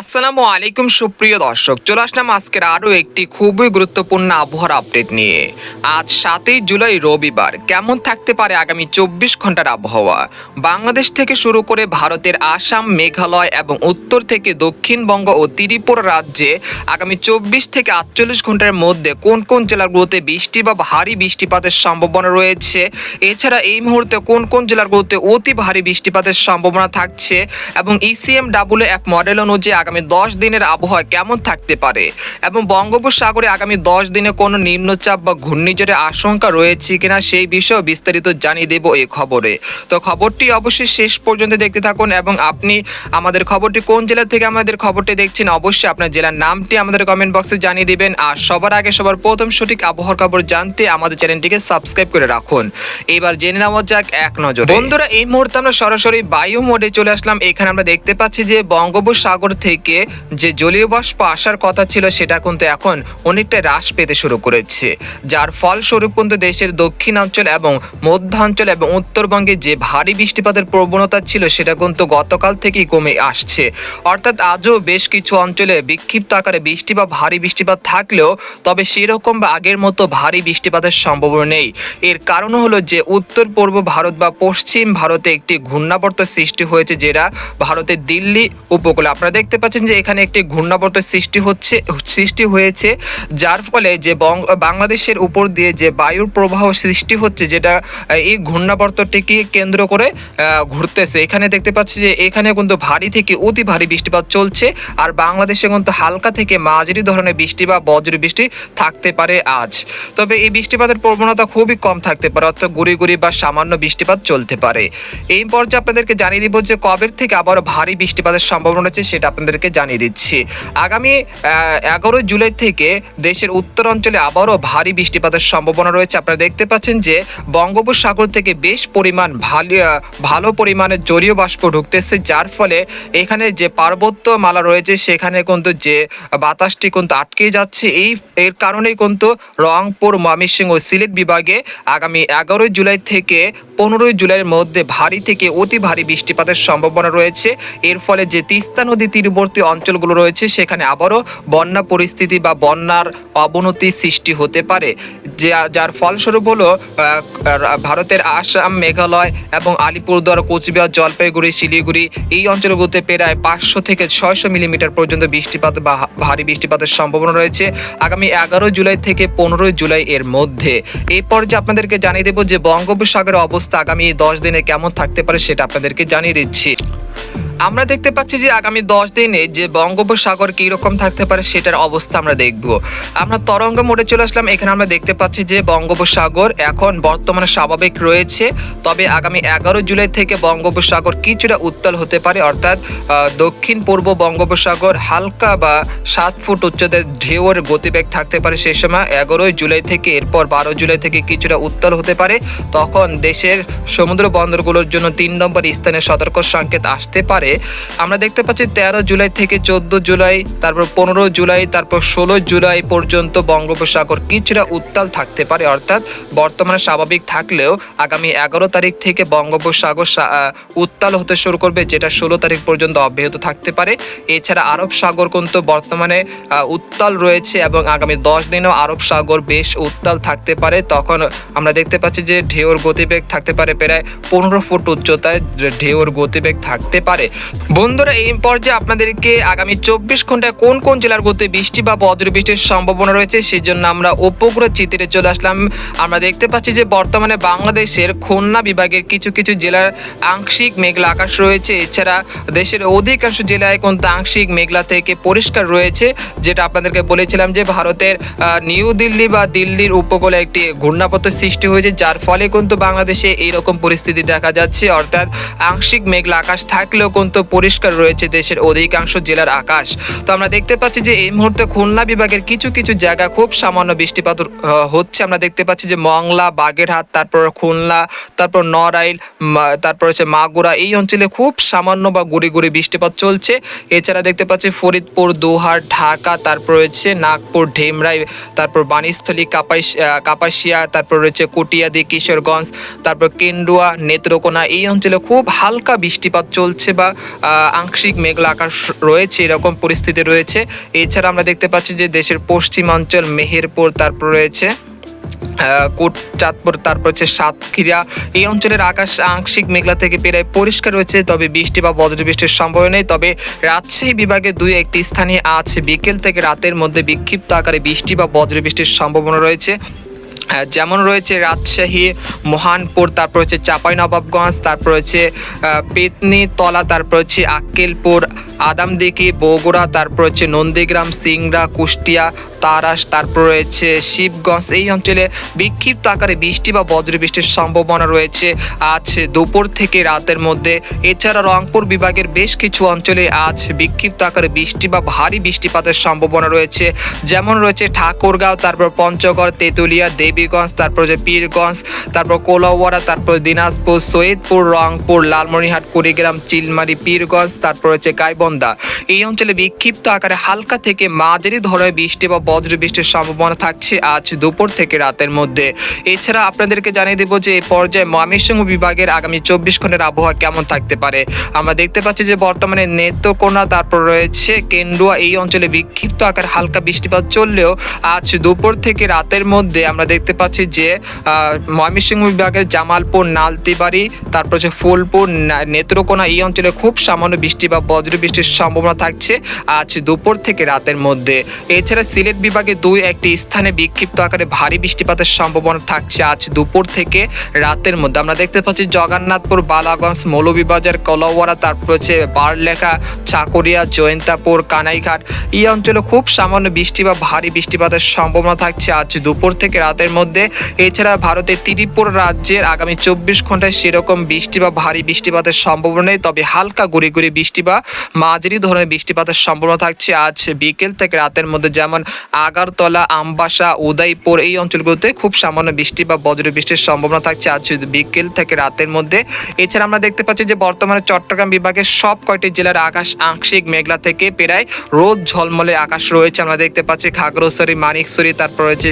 আসসালামু আলাইকুম, সুপ্রিয় দর্শক। চলে আসলাম আজকের আরও একটি খুবই গুরুত্বপূর্ণ আবহাওয়ার আপডেট নিয়ে। আজ সাতই জুলাই, রবিবার। কেমন থাকতে পারে আগামী চব্বিশ ঘণ্টার আবহাওয়া? বাংলাদেশ থেকে শুরু করে ভারতের আসাম, মেঘালয় এবং উত্তর থেকে দক্ষিণবঙ্গ ও ত্রিপুরা রাজ্যে আগামী চব্বিশ থেকে আটচল্লিশ ঘণ্টার মধ্যে কোন কোন জেলাগুলোতে বৃষ্টি বা ভারী বৃষ্টিপাতের সম্ভাবনা রয়েছে? এছাড়া এই মুহূর্তে কোন কোন জেলাগুলোতে অতি ভারী বৃষ্টিপাতের সম্ভাবনা থাকছে? এবং ইসিএম ডাব্লিউ এফ মডেল অনুযায়ী আগামী দশ দিনের আবহাওয়া কেমন থাকতে পারে? এবং বঙ্গোপসাগরে আগামী দশ দিনে কোনো নিম্নচাপ বা ঘূর্ণিঝড়ের আশঙ্কা রয়েছে কিনা সেই বিষয়ে বিস্তারিত জানিয়ে দেব এই খবরে। তো খবরটি অবশ্যই শেষ পর্যন্ত দেখতে থাকুন এবং আপনি আমাদের খবরটি কোন জেলা থেকে আমাদের খবরটি দেখছেন অবশ্যই আপনার জেলার নামটি আমাদের কমেন্ট বক্সে জানিয়ে দেবেন। আর সবার আগে সবার প্রথম সঠিক আবহাওয়ার খবর জানতে আমাদের চ্যানেলটিকে সাবস্ক্রাইব করে রাখুন। এবার জেনে নেওয়া যাক এক নজরে। বন্ধুরা, এই মুহূর্তে আমরা সরাসরি বায়ু মোডে চলে আসলাম। এখানে আমরা দেখতে পাচ্ছি যে বঙ্গোপসাগর থেকে যে জলীয় বাষ্প আসার কথা ছিল সেটা কিন্তু এখন অনেকটা হ্রাস পেতে শুরু করেছে। যার ফলস্বরূপ কিন্তু দেশের দক্ষিণাঞ্চল এবং মধ্যাঞ্চল এবং উত্তরবঙ্গে যে ভারী বৃষ্টিপাতের প্রবণতা ছিল সেটা কিন্তু গতকাল থেকেই কমে আসছে। অর্থাৎ আজও বেশ কিছু অঞ্চলে বিক্ষিপ্ত আকারে বৃষ্টি বা ভারী বৃষ্টিপাত থাকলেও তবে সেরকম বা আগের মতো ভারী বৃষ্টিপাতের সম্ভাবনা নেই। এর কারণ হলো যে উত্তর, পূর্ব ভারত বা পশ্চিম ভারতে একটি ঘূর্ণাবর্ত সৃষ্টি হয়েছে যেটা ভারতের দিল্লি উপকূলে। আপনারা দেখতে পাচ্ছেন যে এখানে একটি ঘূর্ণাবর্ত সৃষ্টি হচ্ছে, সৃষ্টি হয়েছে, যার ফলে যে বাংলাদেশের উপর দিয়ে যে বায়ুর প্রবাহ সৃষ্টি হচ্ছে, যেটা এই ঘূর্ণাবর্তটিকে কেন্দ্র করে ঘুরতেছে। এখানে দেখতে পাচ্ছি যে এখানে কিন্তু ভারী থেকে অতি ভারী বৃষ্টিপাত চলছে, আর বাংলাদেশে কিন্তু হালকা থেকে মাঝারি ধরনের বৃষ্টি বা বজ্র বৃষ্টি থাকতে পারে আজ। তবে এই বৃষ্টিপাতের প্রবণতা খুবই কম থাকতে পারে, অর্থাৎ গুড়ি গুড়ি বা সামান্য বৃষ্টিপাত চলতে পারে। এই পর্যায়ে আপনাদেরকে জানিয়ে দিব যে কবের থেকে আবারও ভারী বৃষ্টিপাতের সম্ভাবনা রয়েছে, সেটা আপনাদেরকে জানিয়ে দিচ্ছি। আগামী এগারো জুলাই থেকে দেশের উত্তর অঞ্চলে আবারও ভারী বৃষ্টিপাতের সম্ভাবনা রয়েছে। আপনারা দেখতে পাচ্ছেন যে বঙ্গোপসাগর থেকে বেশ পরিমাণ ভালো ভালো পরিমাণে জলীয় বাষ্প ঢুকতেছে, যার ফলে এখানে যে পার্বত্য মালা রয়েছে, সেখানে কিন্তু যে বাতাসটি কিন্তু আটকে যাচ্ছে। এই, এর কারণেই কিন্তু রংপুর, ময়মনসিংহ ও সিলেট বিভাগে আগামী এগারোই জুলাই থেকে পনেরোই জুলাইয়ের মধ্যে ভারী থেকে অতি ভারী বৃষ্টিপাতের সম্ভাবনা রয়েছে। এর ফলে যে তিস্তা নদী তীরবর্তী অঞ্চলগুলো রয়েছে, সেখানে আবারও বন্যা পরিস্থিতি বা বন্যার অবনতি সৃষ্টি হতে পারে। যা- যার ফলস্বরূপ হলো ভারতের আসাম, মেঘালয় এবং আলিপুরদুয়ার, কোচবিহার, জলপাইগুড়ি, শিলিগুড়ি এই অঞ্চলগুলোতে প্রায় পাঁচশো থেকে ছয়শো মিলিমিটার পর্যন্ত বৃষ্টিপাত বা ভারী বৃষ্টিপাতের সম্ভাবনা রয়েছে আগামী এগারো জুলাই থেকে পনেরোই জুলাই এর মধ্যে। এই পর্যায়ে আপনাদেরকে জানিয়ে দেবো যে বঙ্গোপসাগরের অবস্থা আগামী দশ দিনে কেমন থাকতে পারে সেটা আপনাদেরকে জানিয়ে দিচ্ছি। আমরা দেখতে পাচ্ছি যে আগামী দশ দিনে যে বঙ্গোপসাগর কী রকম থাকতে পারে সেটার অবস্থা আমরা দেখব। আমরা তরঙ্গ মোড়ে চলে আসলাম, এখানে আমরা দেখতে পাচ্ছি যে বঙ্গোপসাগর এখন বর্তমানে স্বাভাবিক রয়েছে, তবে আগামী এগারো জুলাই থেকে বঙ্গোপসাগর কিছুটা উত্তাল হতে পারে, অর্থাৎ দক্ষিণ পূর্ব বঙ্গোপসাগর হালকা বা সাত ফুট উচ্চতার ঢেউয়ের গতিবেগ থাকতে পারে সেই সময়। এগারোই জুলাই থেকে, এরপর বারো জুলাই থেকে কিছুটা উত্তাল হতে পারে। তখন দেশের সমুদ্র বন্দরগুলোর জন্য তিন নম্বর স্থানে সতর্ক সংকেত আসতে পারে। আমরা দেখতে পাচ্ছি তেরো জুলাই থেকে চোদ্দ জুলাই, তারপর পনেরো জুলাই, তারপর ষোলো জুলাই পর্যন্ত বঙ্গোপসাগর কিছুটা উত্তাল থাকতে পারে। অর্থাৎ বর্তমানে স্বাভাবিক থাকলেও আগামী এগারো তারিখ থেকে বঙ্গোপসাগর উত্তাল হতে শুরু করবে, যেটা ষোলো তারিখ পর্যন্ত অব্যাহত থাকতে পারে। এছাড়া আরব সাগর কিন্তু বর্তমানে উত্তাল রয়েছে এবং আগামী দশ দিনেও আরব সাগর বেশ উত্তাল থাকতে পারে। তখন আমরা দেখতে পাচ্ছি যে ঢেউর গতিবেগ থাকতে পারে প্রায় পনেরো ফুট উচ্চতায়, ঢেউর গতিবেগ থাকতে পারে। বন্ধুরা, এই পর্যায়ে আপনাদেরকে আগামী চব্বিশ ঘন্টায় কোন কোন জেলার গতি বৃষ্টি বা বজ্র বৃষ্টির সম্ভাবনা রয়েছে সেই জন্য আমরা উপগ্রহ চিত্রে চলে আসলাম। আমরা দেখতে পাচ্ছি যে বর্তমানে বাংলাদেশের খুলনা বিভাগের কিছু কিছু জেলার আংশিক মেঘলা আকাশ রয়েছে। এছাড়া দেশের অধিকাংশ জেলায় কিন্তু আংশিক মেঘলা থেকে পরিষ্কার রয়েছে। যেটা আপনাদেরকে বলেছিলাম যে ভারতের নিউ দিল্লি বা দিল্লির উপকূলে একটি ঘূর্ণাপথ সৃষ্টি হয়েছে, যার ফলে কিন্তু বাংলাদেশে এইরকম পরিস্থিতি দেখা যাচ্ছে। অর্থাৎ আংশিক মেঘলা আকাশ থাকলেও কিন্তু পরিষ্কার রয়েছে দেশের অধিকাংশ জেলার আকাশ। তো আমরা দেখতে পাচ্ছি যে এই মুহূর্তে খুলনা বিভাগের কিছু কিছু জায়গা খুব সামান্য বৃষ্টিপাত হচ্ছে। আমরা দেখতে পাচ্ছি যে মংলা বাগেরহাট তারপর খুলনা তারপর নড়াইল তারপর হচ্ছে মাগুরা এই অঞ্চলে খুব সামান্য বা গুড়ি গুড়ি বৃষ্টিপাত চলছে। এছাড়া দেখতে পাচ্ছি ফরিদপুর দোহার ঢাকা তারপর রয়েছে নাগপুর ঢেমরাই তারপর বাণীস্থলী আহ, কাপাসিয়া তারপর রয়েছে কটিয়াদি কিশোরগঞ্জ তারপর কেন্ডুয়া নেত্রকোনা এই অঞ্চলে খুব হালকা বৃষ্টিপাত চলছে বা আংশিক মেঘলা আকাশ রয়েছে, এরকম পরিস্থিতি রয়েছে। এছাড়া আমরা দেখতে পাচ্ছি যে দেশের পশ্চিমাঞ্চল মেহেরপুর, তারপর রয়েছে কোট, চাঁদপুর, তারপর হচ্ছে সাতক্ষীরা। এই অঞ্চলের আকাশ আংশিক মেঘলা থেকে প্রায় পরিষ্কার রয়েছে, তবে বৃষ্টি বা বজ্রবৃষ্টির সম্ভাবনা নেই। তবে রাজশাহী বিভাগে দুই একটি স্থানে আজ বিকেল থেকে রাতের মধ্যে বিক্ষিপ্ত আকারে বৃষ্টি বা বজ্রবৃষ্টির সম্ভাবনা রয়েছে। যেমন রয়েছে রাজশাহী, মহানপুর, তারপর হচ্ছে চাপাই নবাবগঞ্জ তারপর হচ্ছে পেতনিতলা তারপর হচ্ছে আক্কেলপুর, আদামদিঘি, বগুড়া, তারপর হচ্ছে নন্দীগ্রাম, সিংড়া, কুষ্টিয়া, তারাস, তারপর রয়েছে শিবগঞ্জ। এই অঞ্চলে বিক্ষিপ্ত আকারে বৃষ্টি বা বজ্রবৃষ্টির সম্ভাবনা রয়েছে। আজ দুপুর থেকে রাতের মধ্যে। এছাড়া রংপুর বিভাগের বেশ কিছু অঞ্চলে আজ বিক্ষিপ্ত আকারে বৃষ্টি বা ভারী বৃষ্টিপাতের সম্ভাবনা রয়েছে। যেমন রয়েছে ঠাকুরগাঁও, তারপর পঞ্চগড়, তেঁতুলিয়া দেবীগঞ্জ, তারপর যে পীরগঞ্জ, তারপর কোলাওয়ারা তারপর দিনাজপুর, সৈয়দপুর, রংপুর, লালমনিরহাট, কুড়িগ্রাম, চিলমারি, পীরগঞ্জ, তারপর হচ্ছে গাইবন্দা এই অঞ্চলে বিক্ষিপ্ত আকারে হালকা থেকে মাঝারি ধরনের বৃষ্টি বা বজ্র বৃষ্টির সম্ভাবনা থাকছে আজ দুপুর থেকে রাতের মধ্যে। এছাড়া আপনাদেরকে জানিয়ে দেবো যে এই পর্যায়ে ময়মনসিংহ বিভাগের আগামী চব্বিশ ঘণ্টার আবহাওয়া কেমন থাকতে পারে। আমরা দেখতে পাচ্ছি যে বর্তমানে নেত্রকোনা, তারপর রয়েছে কেন্ডুয়া এই অঞ্চলে বিক্ষিপ্ত আকার হালকা বৃষ্টিপাত চললেও আজ দুপুর থেকে রাতের মধ্যে আমরা দেখতে পাচ্ছি যে ময়মনসিংহ বিভাগের জামালপুর, নালতিবাড়ি, তারপর হচ্ছে ফুলপুর নেত্রকোনা, এই অঞ্চলে খুব সামান্য বৃষ্টি বা বজ্র বৃষ্টির সম্ভাবনা থাকছে আজ দুপুর থেকে রাতের মধ্যে। এছাড়া সিলেট বিভাগে দুই, একটি স্থানে বিক্ষিপ্ত আকারে ভারী বৃষ্টিপাতের সম্ভাবনা থাকছে আজ দুপুর থেকে রাতের মধ্যে। আমরা দেখতে পাচ্ছি জগন্নাথপুর, বালাগঞ্জ, মৌলভীবাজার কলাওয়ারা তারপর হচ্ছে বারলেখা, চাকুরিয়া, জয়ন্তাপুর, কানাইঘাট। এই অঞ্চলে খুব সামান্য বৃষ্টি বা ভারী বৃষ্টিপাতের সম্ভাবনা থাকছে আজ দুপুর থেকে রাতের মধ্যে। এছাড়া ভারতের ত্রিপুরা রাজ্যের আগামী চব্বিশ ঘন্টায় সেরকম বৃষ্টি বা ভারী বৃষ্টিপাতের সম্ভাবনা নেই, তবে হালকা গুড়ি গুড়ি বৃষ্টি বা মাঝারি ধরনের বৃষ্টিপাতের সম্ভাবনা থাকছে আজ বিকেল থেকে রাতের মধ্যে, যেমন আগারতলা, আমবাসা, উদয়পুর এই অঞ্চলগুলোতে খুব সামান্য বৃষ্টি বা বজ্র বৃষ্টির সম্ভাবনা থাকছে আজ বিকেল থেকে রাতের মধ্যে। এছাড়া আমরা দেখতে পাচ্ছি যে বর্তমানে চট্টগ্রাম বিভাগের সব কয়টি জেলার আকাশ আংশিক মেঘলা থেকে প্রায় রোদ ঝলমলে আকাশ রয়েছে। আমরা দেখতে পাচ্ছি খাগড়াছড়ি, মানিকছড়ি, তারপর রয়েছে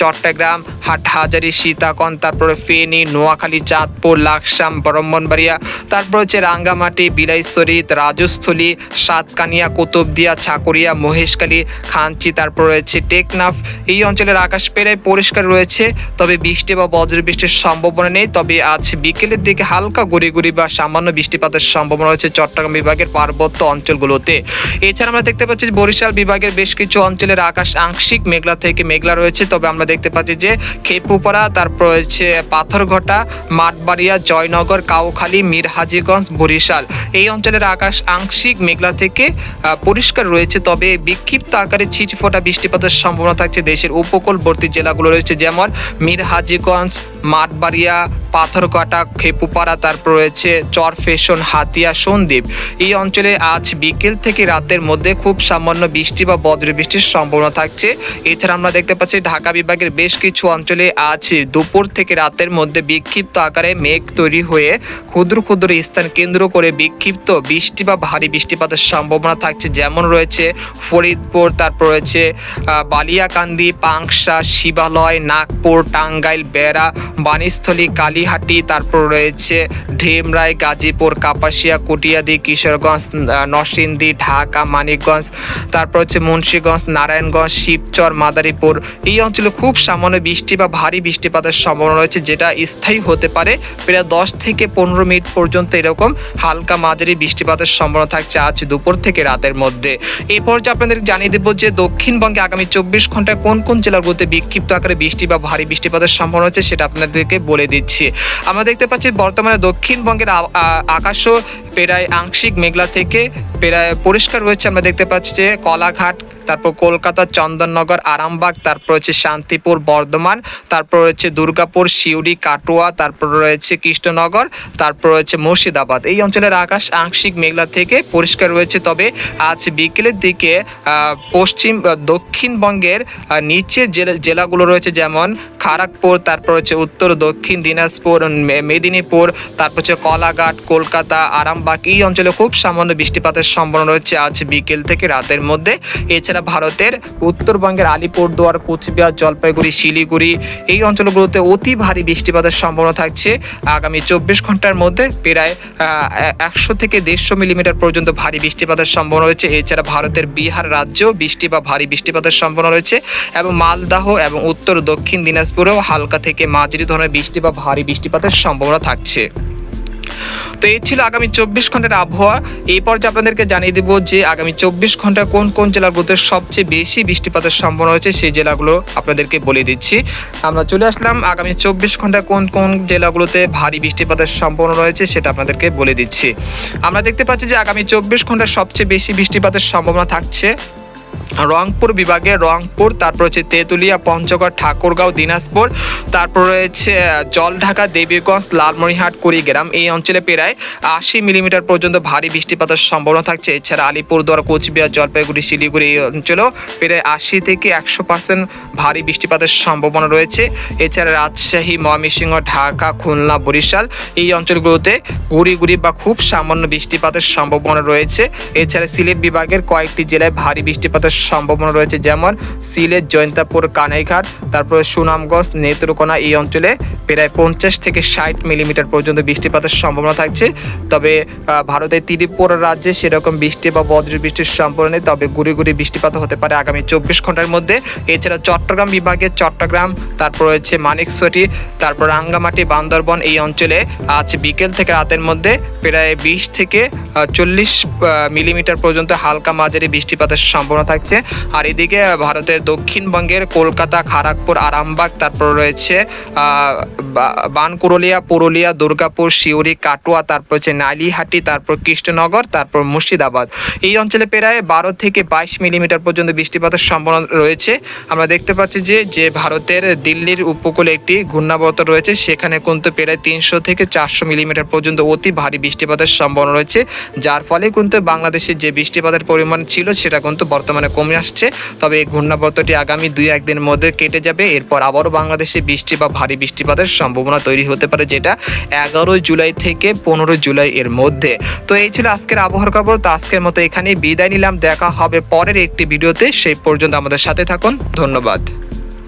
চট্টগ্রাম হাটহাজারি, সীতাকন, তারপরে ফেনী, নোয়াখালী, চাঁদপুর, লাকসাম, ব্রাহ্মণবাড়িয়া, তারপর হচ্ছে রাঙ্গামাটি, বিলাইছড়ি, রাজস্থলী, সাতকানিয়া, কুতুবদিয়া ছাকুরিয়া মহেশখালী, খাঞ্চি, তারপর রয়েছে টেকনাফ। এই অঞ্চলের আকাশ প্রায় পরিষ্কার রয়েছে, তবে বৃষ্টি বা বজ্র বৃষ্টির সম্ভাবনা নেই। তবে আজ বিকেলের দিকে হালকা গুড়ি বা সামান্য বৃষ্টিপাতের সম্ভাবনা রয়েছে চট্টগ্রাম বিভাগের পার্বত্য অঞ্চলগুলোতে। এছাড়া আমরা দেখতে পাচ্ছি বরিশাল বিভাগের বেশ কিছু অঞ্চলের আকাশ আংশিক মেঘলা থেকে মেঘলা রয়েছে, তবে আমরা দেখতে পাচ্ছি যে খেপুপাড়া তারপর রয়েছে পাথরঘটা, মাঠবাড়িয়া, জয়নগর, কাউখালী, মিরহাজিগঞ্জ, বরিশাল। এই অঞ্চলের আকাশ আংশিক মেঘলা থেকে পরিষ্কার রয়েছে, তবে বিক্ষিপ্ত আকারে ছিটফোঁটা বৃষ্টিপাতের সম্ভাবনা থাকছে দেশের উপকূলবর্তী জেলাগুলো রয়েছে, যেমন মিরহাজিগঞ্জ, মাঠবাড়িয়া পাথরকাটা খেপুপাড়া, তারপর রয়েছে চরফেশন, হাতিয়া, সন্দ্বীপ। এই অঞ্চলে আজ বিকেল থেকে রাতের মধ্যে খুব সামান্য বৃষ্টি বা বজ্র বৃষ্টির সম্ভাবনা থাকছে। এছাড়া আমরা দেখতে পাচ্ছি ঢাকা বিভাগের বেশ কিছু অঞ্চলে আজ দুপুর থেকে রাতের মধ্যে বিক্ষিপ্ত আকারে মেঘ তৈরি হয়ে ক্ষুদ্র ক্ষুদ্র স্থান কেন্দ্র করে বিক্ষিপ্ত বৃষ্টি বা ভারী বৃষ্টিপাতের সম্ভাবনা থাকছে। যেমন রয়েছে ফরিদপুর, তারপর রয়েছে বালিয়াকান্দি, পাংশা, শিবালয়, নাগপুর, টাঙ্গাইল, বেড়া, বাণীস্থলী কালীহাটি তারপর রয়েছে ঢেমরাই গাজীপুর, কাপাসিয়া, কুটিয়াদি, কিশোরগঞ্জ নরসিংদী, ঢাকা, মানিকগঞ্জ, তারপর হচ্ছে মুন্সীগঞ্জ, নারায়ণগঞ্জ, শিবচর, মাদারীপুর। এই অঞ্চলে খুব সামান্য বৃষ্টি বা ভারী বৃষ্টিপাতের সম্ভাবনা রয়েছে, যেটা স্থায়ী হতে পারে। প্রায় দশ থেকে পনেরো মিনিট পর্যন্ত এরকম হালকা মাঝারি বৃষ্টিপাতের সম্ভাবনা থাকছে আজ দুপুর থেকে রাতের মধ্যে। এই পর্যায়ে আপনাদের জানিয়ে দেবো যে দক্ষিণবঙ্গে আগামী চব্বিশ ঘন্টায় কোন কোন জেলাগুলোতে বিক্ষিপ্ত আকারে বৃষ্টি বা ভারী বৃষ্টিপাতের সম্ভাবনা হচ্ছে সেটা আপনাদেরকে বলে দিচ্ছি। আমরা দেখতে পাচ্ছি বর্তমানে দক্ষিণবঙ্গের আকাশও প্রায় আংশিক মেঘলা থেকে প্রায় পরিষ্কার রয়েছে। আমরা দেখতে পাচ্ছি যে কলাঘাট তারপর কলকাতা, চন্দননগর, আরামবাগ, তারপর হচ্ছে শান্তিপুর, বর্ধমান, তারপর রয়েছে দুর্গাপুর, সিউড়ি, কাটোয়া, তারপর রয়েছে কৃষ্ণনগর, তারপর রয়েছে মুর্শিদাবাদ। এই অঞ্চলের আকাশ আংশিক মেঘলা থেকে পরিষ্কার রয়েছে, তবে আজ বিকেলের দিকে পশ্চিম দক্ষিণবঙ্গের নিচের জেলা, জেলাগুলো রয়েছে যেমন খড়গপুর তারপর হচ্ছে উত্তর, দক্ষিণ দিনাজপুর মেদিনীপুর, তারপর হচ্ছে কলাঘাট, কলকাতা, আরামবাগ। এই অঞ্চলে খুব সামান্য বৃষ্টিপাতের সম্ভাবনা রয়েছে আজ বিকেল থেকে রাতের মধ্যে। এছাড়া এছাড়া ভারতের উত্তরবঙ্গের আলিপুরদুয়ার, কোচবিহার, জলপাইগুড়ি, শিলিগুড়ি। এই অঞ্চলগুলোতে অতি ভারী বৃষ্টিপাতের সম্ভাবনা থাকছে। আগামী চব্বিশ ঘণ্টার মধ্যে প্রায় একশো থেকে দেড়শো মিলিমিটার পর্যন্ত ভারী বৃষ্টিপাতের সম্ভাবনা রয়েছে। এছাড়া ভারতের বিহার রাজ্যেও বৃষ্টি বা ভারী বৃষ্টিপাতের সম্ভাবনা রয়েছে এবং মালদাহ এবং উত্তর দক্ষিণ দিনাজপুরেও হালকা থেকে মাঝারি ধরনের বৃষ্টি বা ভারী বৃষ্টিপাতের সম্ভাবনা থাকছে। তো এই ছিল আগামী চব্বিশ ঘণ্টার আবহাওয়া। এই পর্যায়ে আপনাদেরকে জানিয়ে দেবো যে আগামী চব্বিশ ঘণ্টা কোন কোন জেলাগুলোতে সবচেয়ে বেশি বৃষ্টিপাতের সম্ভাবনা রয়েছে সেই জেলাগুলো আপনাদেরকে বলে দিচ্ছি। আমরা চলে আসলাম আগামী চব্বিশ ঘণ্টা কোন কোন জেলাগুলোতে ভারী বৃষ্টিপাতের সম্ভাবনা রয়েছে সেটা আপনাদেরকে বলে দিচ্ছি। আমরা দেখতে পাচ্ছি যে আগামী চব্বিশ ঘণ্টার সবচেয়ে বেশি বৃষ্টিপাতের সম্ভাবনা থাকছে। রংপুর বিভাগে রংপুর, তারপর হচ্ছে তেঁতুলিয়া, পঞ্চগড়, ঠাকুরগাঁও, দিনাজপুর, তারপর রয়েছে জলঢাকা, দেবীগঞ্জ, লালমনিরহাট, কুড়িগ্রাম। এই অঞ্চলে প্রায় আশি মিলিমিটার পর্যন্ত ভারী বৃষ্টিপাতের সম্ভাবনা থাকছে। এছাড়া আলিপুরদুয়ার, কোচবিহার, জলপাইগুড়ি, শিলিগুড়ি এই অঞ্চলেও প্রায় আশি থেকে একশো পার্সেন্ট ভারী বৃষ্টিপাতের সম্ভাবনা রয়েছে। এছাড়া রাজশাহী, ময়মনসিংহ, ঢাকা, খুলনা, বরিশাল এই অঞ্চলগুলোতে গুড়ি গুড়ি বা খুব সামান্য বৃষ্টিপাতের সম্ভাবনা রয়েছে। এছাড়া সিলেট বিভাগের কয়েকটি জেলায় ভারী বৃষ্টিপাতের সম্ভাবনা রয়েছে, যেমন সিলেট, জয়ন্তাপুর, কানাইঘাট, তারপরে সুনামগঞ্জ, নেত্রকোনা এই অঞ্চলে প্রায় পঞ্চাশ থেকে ষাট মিলিমিটার পর্যন্ত বৃষ্টিপাতের সম্ভাবনা থাকছে। তবে ভারতের ত্রিপুরা রাজ্যে সেরকম বৃষ্টি বা বজ্র বৃষ্টির সম্ভাবনা নেই, তবে গুড়ি গুড়ি বৃষ্টিপাত হতে পারে আগামী চব্বিশ ঘণ্টার মধ্যে। এছাড়া চট্টগ্রাম বিভাগের চট্টগ্রাম, তারপর রয়েছে মানিকছড়ি তারপর রাঙ্গামাটি, বান্দরবন এই অঞ্চলে আজ বিকেল থেকে রাতের মধ্যে প্রায় বিশ থেকে চল্লিশ মিলিমিটার পর্যন্ত হালকা মাঝারি বৃষ্টিপাতের সম্ভাবনা থাকছে। আর এদিকে ভারতের দক্ষিণবঙ্গের কলকাতা খড়গপুর আরামবাগ, তারপর রয়েছে বানকুরলিয়া পুরুলিয়া, দুর্গাপুর শিউরি কাটোয়া, তারপর হচ্ছে নালিহাটি, তারপর কৃষ্ণনগর, তারপর মুর্শিদাবাদ। এই অঞ্চলে প্রায় বারো থেকে বাইশ মিলিমিটার পর্যন্ত বৃষ্টিপাতের সম্ভাবনা রয়েছে। আমরা দেখতে পাচ্ছি যে যে ভারতের দিল্লির উপকূলে একটি ঘূর্ণাবর্ত রয়েছে, সেখানে কিন্তু প্রায় তিনশো থেকে চারশো মিলিমিটার পর্যন্ত অতি ভারী বৃষ্টিপাতের সম্ভাবনা রয়েছে। যার ফলে কিন্তু বাংলাদেশের যে বৃষ্টিপাতের পরিমাণ ছিল, সেটা কিন্তু বর্তমানে কমে আসছে। তবে এই ঘূর্ণাবর্তটি আগামী দুই একদিনের মধ্যে কেটে যাবে। এরপর আবারও বাংলাদেশে বৃষ্টি বা ভারী বৃষ্টিপাতের সম্ভাবনা তৈরি হতে পারে, যেটা এগারোই জুলাই থেকে পনেরোই জুলাই এর মধ্যে। তো এই ছিল আজকের আবহাওয়ার খবর। তো আজকের মতো এখানে বিদায় নিলাম। দেখা হবে পরের একটি ভিডিওতে। সেই পর্যন্ত আমাদের সাথে থাকুন। ধন্যবাদ।